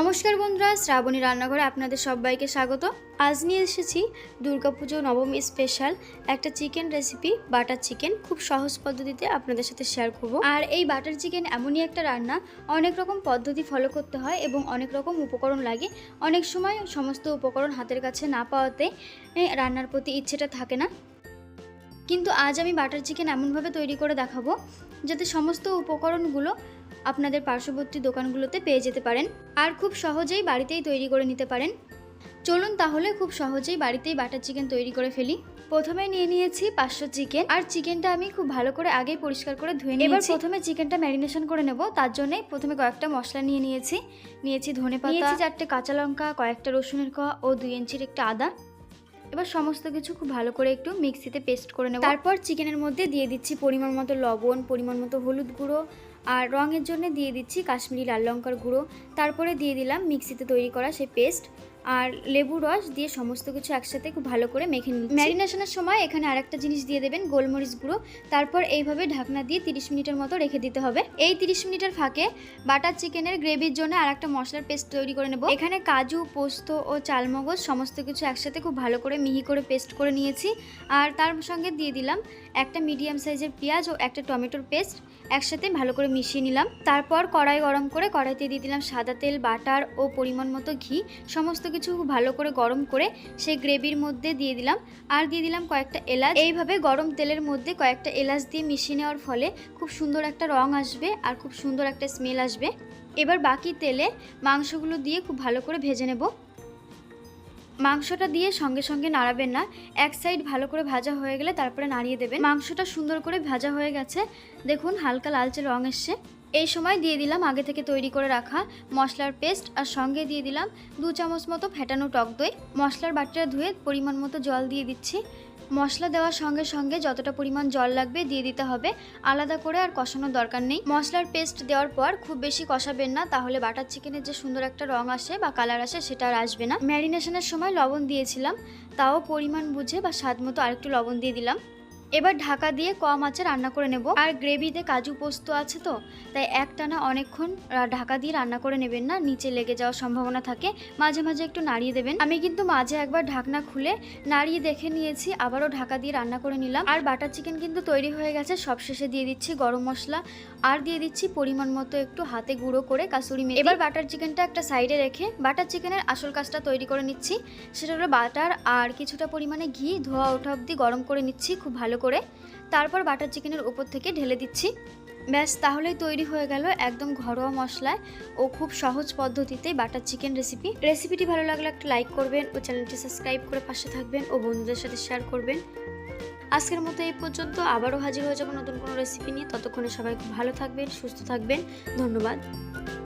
নমস্কার বন্ধুরা, শ্রাবণী রান্নাঘরে আপনাদের সবাইকে স্বাগত। আজ নিয়ে এসেছি দুর্গাপুজো নবমী স্পেশাল একটা চিকেন রেসিপি বাটার চিকেন খুব সহজ পদ্ধতিতে আপনাদের সাথে শেয়ার করব। আর এই বাটার চিকেন এমনই একটা রান্না, অনেক রকম পদ্ধতি ফলো করতে হয় এবং অনেক রকম উপকরণ লাগে। অনেক সময় সমস্ত উপকরণ হাতের কাছে না পাওয়াতে রান্নার প্রতি ইচ্ছেটা থাকে না। কিন্তু আজ আমি বাটার চিকেন এমনভাবে তৈরি করে দেখাবো, যাতে সমস্ত উপকরণগুলো আপনাদের পার্শ্ববর্তী দোকানগুলোতে পেয়ে যেতে পারেন আর খুব সহজেই বাড়িতেই তৈরি করে নিতে পারেন। চলুন তাহলে খুব সহজেই বাড়িতেই বাটার চিকেন তৈরি করে ফেলি। প্রথমে নিয়ে নিয়েছি পাঁচশো চিকেন। আর চিকেনটা আমি খুব ভালো করে আগেই পরিষ্কার করে ধুয়ে নিয়েছি। এবার প্রথমে চিকেনটা ম্যারিনেশন করে নেব। তার জন্য প্রথমে কয়েকটা মশলা নিয়ে নিয়েছি। নিয়েছি ধনে পাতা। নিয়েছি চারটে কাঁচা লঙ্কা কয়েকটা রসুনের কোয়া ও দুই ইঞ্চির একটা আদা। এবার সমস্ত কিছু খুব ভালো করে একটু মিক্সিতে পেস্ট করে নেব। তারপর চিকেনের মধ্যে দিয়ে দিচ্ছি পরিমাণ মতো লবণ পরিমাণ মতো হলুদ গুঁড়ো আর রঙের জন্য দিয়ে দিচ্ছি কাশ্মীরি লাল লঙ্কার গুঁড়ো। তারপরে দিয়ে দিলাম মিক্সিতে তৈরি করা সেই পেস্ট আর লেবু রস দিয়ে সমস্ত কিছু একসাথে খুব ভালো করে মেখে নিচ্ছি। ম্যারিনেশনের সময় এখানে আরেকটা জিনিস দিয়ে দেবেন, গোলমরিচ গুঁড়ো। তারপর এইভাবে ঢাকনা দিয়ে 30 মিনিটের মতো রেখে দিতে হবে। এই 30 মিনিটের ফাঁকে বাটার চিকেনের গ্রেভির জন্য আরেকটা মশলার পেস্ট তৈরি করে নেব। এখানে কাজু, পোস্ত ও চালমগজ সমস্ত কিছু একসাথে খুব ভালো করে মিহি করে পেস্ট করে নিয়েছি। আর তার সঙ্গে দিয়ে দিলাম একটা মিডিয়াম সাইজের পেঁয়াজ ও একটা টমেটোর পেস্ট একসাথে ভালো করে মিশিয়ে নিলাম। তারপর কড়াই গরম করে কড়াইতে দিয়ে দিলাম সাদা তেল, বাটার ও পরিমাণ মতো ঘি। সমস্ত কিছু ভালো করে গরম করে সেই গ্রেভির মধ্যে দিয়ে দিলাম। আর দিয়ে দিলাম কয়েকটা এলাচ। এইভাবে গরম তেলের মধ্যে কয়েকটা এলাচ দিয়ে মিশিয়ে নেওয়ার ফলে খুব সুন্দর একটা রং আসবে আর খুব সুন্দর একটা স্মেল আসবে। এবার বাকি তেলে মাংসগুলো দিয়ে খুব ভালো করে ভেজে নেব। মাংসটা দিয়ে সঙ্গে সঙ্গে নাড়াবেন না। এক সাইড ভালো করে ভাজা হয়ে গেলে তারপরে নাড়িয়ে দেবেন। মাংসটা সুন্দর করে ভাজা হয়ে গেছে। দেখুন, হালকা লালচে রং এসছে। এই সময় দিয়ে দিলাম আগে থেকে তৈরি করে রাখা মশলার পেস্ট আর সঙ্গে দিয়ে দিলাম দু চামচ মতো ফেটানো টক দই। মশলার বাটিটা ধুয়ে পরিমাণ মতো জল দিয়ে দিচ্ছি। মশলা দেওয়ার সঙ্গে সঙ্গে যতটা পরিমাণ জল লাগবে দিয়ে দিতে হবে। আলাদা করে আর কষানোর দরকার নেই। মশলার পেস্ট দেওয়ার পর খুব বেশি কষাবেন না, তাহলে বাটার চিকেনের যে সুন্দর একটা রং আসে বা কালার আসে সেটা আর আসবে না। ম্যারিনেশনের সময় লবণ দিয়েছিলাম, তাও পরিমাণ বুঝে বা স্বাদ মতো আরেকটু লবণ দিয়ে দিলাম। এবার ঢাকা দিয়ে কম আঁচে রান্না করে নেব। আর গ্রেভিতে কাজু পোস্ত আছে তো, তাই একটানা অনেকক্ষণ ঢাকা দিয়ে রান্না করে নেবেন না। নিচে লেগে যাওয়ার সম্ভাবনা থাকে। মাঝে মাঝে একটু নাড়িয়ে দেবেন। আমি কিন্তু মাঝে একবার ঢাকনা খুলে নাড়িয়ে দেখে নিয়েছি, আবারও ঢাকা দিয়ে রান্না করে নিলাম। আর বাটার চিকেন কিন্তু তৈরি হয়ে গেছে। সবশেষে দিয়ে দিচ্ছি গরম মশলা। আর দিয়ে দিচ্ছি পরিমাণ মতো একটু হাতে গুঁড়ো করে কাসুরি মেথি। এবার বাটার চিকেনটা একটা সাইডে রেখে বাটার চিকেনের আসল কাজটা তৈরি করে নিচ্ছি। সেটা হলো বাটার আর কিছুটা পরিমাণে ঘি। ধোয়া ওঠা অবধি গরম করে নিচ্ছি। খুব ভালো করে তারপর বাটার চিকেনের উপর থেকে ঢেলে দিচ্ছি। ব্যাস, তাহলেই তৈরি হয়ে গেল একদম ঘরোয়া মশলায় ও খুব সহজ পদ্ধতিতে বাটার চিকেন রেসিপি। রেসিপিটি ভালো লাগলে একটা লাইক করবেন ও চ্যানেলটি সাবস্ক্রাইব করে পাশে থাকবেন ও বন্ধুদের সাথে শেয়ার করবেন। আজকের মতো এই পর্যন্ত আবারও হাজির হয়ে যাব নতুন কোনো রেসিপি নিয়ে। ততক্ষণে সবাই খুব ভালো থাকবেন, সুস্থ থাকবেন। ধন্যবাদ।